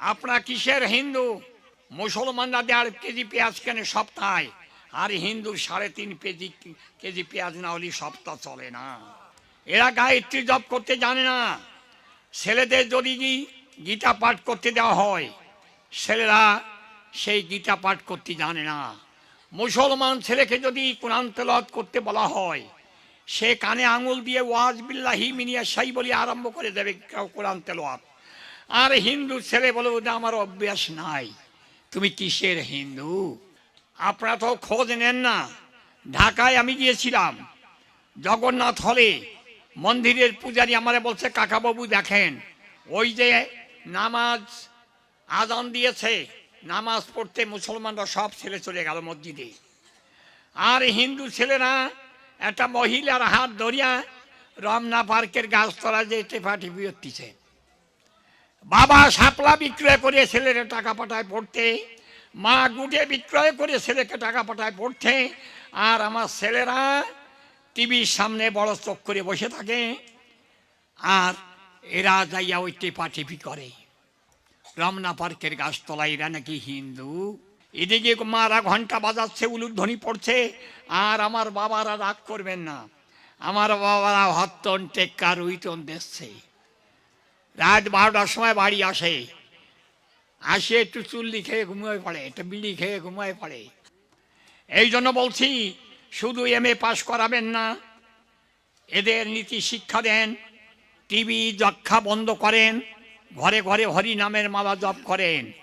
আপনার কিসের হিন্দু মুসলমানরা দেড় কেজি পেঁয়াজ কেনে সপ্তাহে আর হিন্দু সাড়ে তিন কেজি কেজি পেঁয়াজ না হলে সপ্তাহ চলে না এরা গায়ত্রী জপ করতে জানে না ছেলেদের যদি গীতা পাঠ করতে দেওয়া হয় ছেলেরা সেই গীতা পাঠ করতে জানে না মুসলমান ছেলেকে যদি কোরআন তেলাওয়াত করতে বলা হয় সে কানে আঙুল দিয়ে ওয়াজ বিল্লাহি মিনিয়া সাই বলি আরম্ভ করে দেবে কোরআন তেলাওয়াত আর হিন্দু ছেলে বলে ওটা আমার অভ্যাস নাই। তুমি কিসের হিন্দু? আপনারা তো খোঁজ নেন না। ঢাকায় আমি গিয়েছিলাম, জগন্নাথ হলে। মন্দিরের পূজারী আমারে বলছে, কাকাবাবু, দেখেন, ওই যে নামাজ আজান দিয়েছে, নামাজ পড়তে মুসলমানরা সব ছেলে চলে গেল মসজিদে। আর হিন্দু ছেলেরা, একটা মহিলার হাত ধরিয়া রমনা পার্কের গাছতলা যে টেপা টিপি হচ্ছে বাবা শাপলা বিক্রয় করে ছেলেরা টাকা পাঠায় পড়তে, মা গুটে বিক্রয় করে ছেলেকে টাকা পাঠায় পড়তে, আর আমার ছেলেরা টিভির সামনে বড় চোখ করে বসে থাকে, আর এরা যাইয়া ওই টেপা টিপি করে। রমনা পার্কের গাছতলায় এরা নাকি হিন্দু। এদিকে মারা ঘণ্টা বাজাচ্ছে উলুধ্বনি পড়ছে, আর আমার বাবারা রাগ করবেন না। আমার বাবারা হত্তন, টেক্কা, রুইতন দেখছে। রাত বারোটার সময় বাড়ি আসে। আসে একটু চুল্লি খেয়ে ঘুমিয়ে পড়ে, একটু বিড়ি খেয়ে ঘুমিয়ে পড়ে। এই জন্য বলছি, শুধু এম এ পাশ করাবেন না, এদের নীতি শিক্ষা দেন টিভি যক্ষা বন্ধ করেন, ঘরে ঘরে হরি নামের মালা জপ করেন।